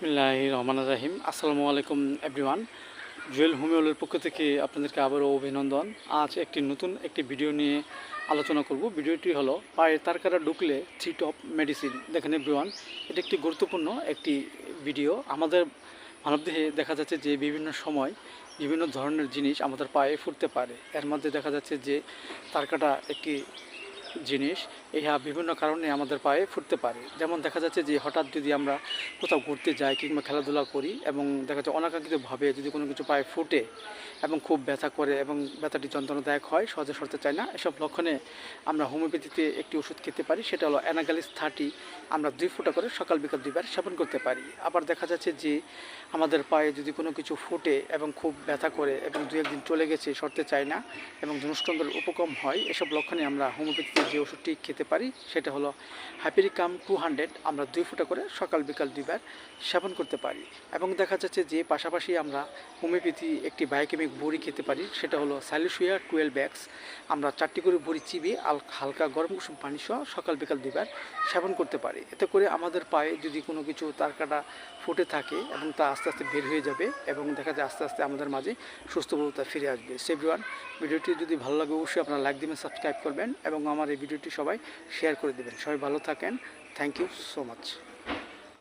বিসমিল্লাহ রহমান রাহিম। আসসালামু আলাইকুম এভরিওয়ান জুয়েল হোমিওলের পক্ষ থেকে আপনাদেরকে আবারও অভিনন্দন। আজ একটি নতুন একটি ভিডিও নিয়ে আলোচনা করব। ভিডিওটি হলো, পায়ে তারকারা ঢুকলে থ্রি টপ মেডিসিন দেখেন এভরিওয়ান এটি একটি গুরুত্বপূর্ণ একটি ভিডিও। আমাদের মানবদেহে দেখা যাচ্ছে যে বিভিন্ন সময় বিভিন্ন ধরনের জিনিস আমাদের পায়ে ফুটতে পারে। এর মধ্যে দেখা যাচ্ছে যে তারকাটা একটি জিনিস, ইহা বিভিন্ন কারণে আমাদের পায়ে ফুটতে পারে। যেমন দেখা যাচ্ছে যে হঠাৎ যদি আমরা কোথাও ঘুরতে যাই কিংবা খেলাধুলা করি এবং দেখা যাচ্ছে অনাকাঙ্ক্ষিতভাবে যদি কোনো কিছু পায়ে ফুটে এবং খুব ব্যথা করে এবং ব্যথাটি যন্ত্রণাদায়ক হয়, সহজে সরতে চায় না। এসব লক্ষণে আমরা হোমিওপ্যাথিতে একটি ওষুধ খেতে পারি, সেটা হলো অ্যানাগালিস থার্টি। আমরা দুই ফোঁটা করে সকাল বিকাল দুইবার সেবন করতে পারি। আবার দেখা যাচ্ছে যে আমাদের পায়ে যদি কোনো কিছু ফুটে এবং খুব ব্যথা করে এবং দু একদিন চলে গেছে, সরতে চায় না এবং ধনুষ্টঙ্গের উপকম হয়, এসব লক্ষণে আমরা হোমিওপ্যাথিতে যে ওষুধটি খেতে পারি, সেটা হলো হ্যাপিরিকাম টু হান্ড্রেড আমরা দুই ফোঁটা করে সকাল বিকাল দুইবার সেবন করতে পারি। এবং দেখা যাচ্ছে যে পাশাপাশি আমরা হোমিওপ্যাথি একটি বায়োকেমিক বড়ি খেতে পারি, সেটা হলো স্যালিসুয়া টুয়েলভ ব্যাগস আমরা চারটি করে বড়ি চিবিয়ে আল, হালকা গরম কুসুম পানি সহ সকাল বিকাল দুইবার সেবন করতে পারি। এতে করে আমাদের পায়ে যদি কোনো কিছু তার কাটা ফুটে থাকে এবং তা আস্তে আস্তে বের হয়ে যাবে এবং দেখা যায় আস্তে আস্তে আমাদের মাঝে সুস্থবোধতা ফিরে আসবে। সেভরিওয়ান ভিডিওটি যদি ভালো লাগে, অবশ্যই আপনারা লাইক দিবেন সাবস্ক্রাইব করবেন এবং আমার এই ভিডিওটি সবাই শেয়ার করে দেবেন। সবাই ভালো থাকেন। Thank you so much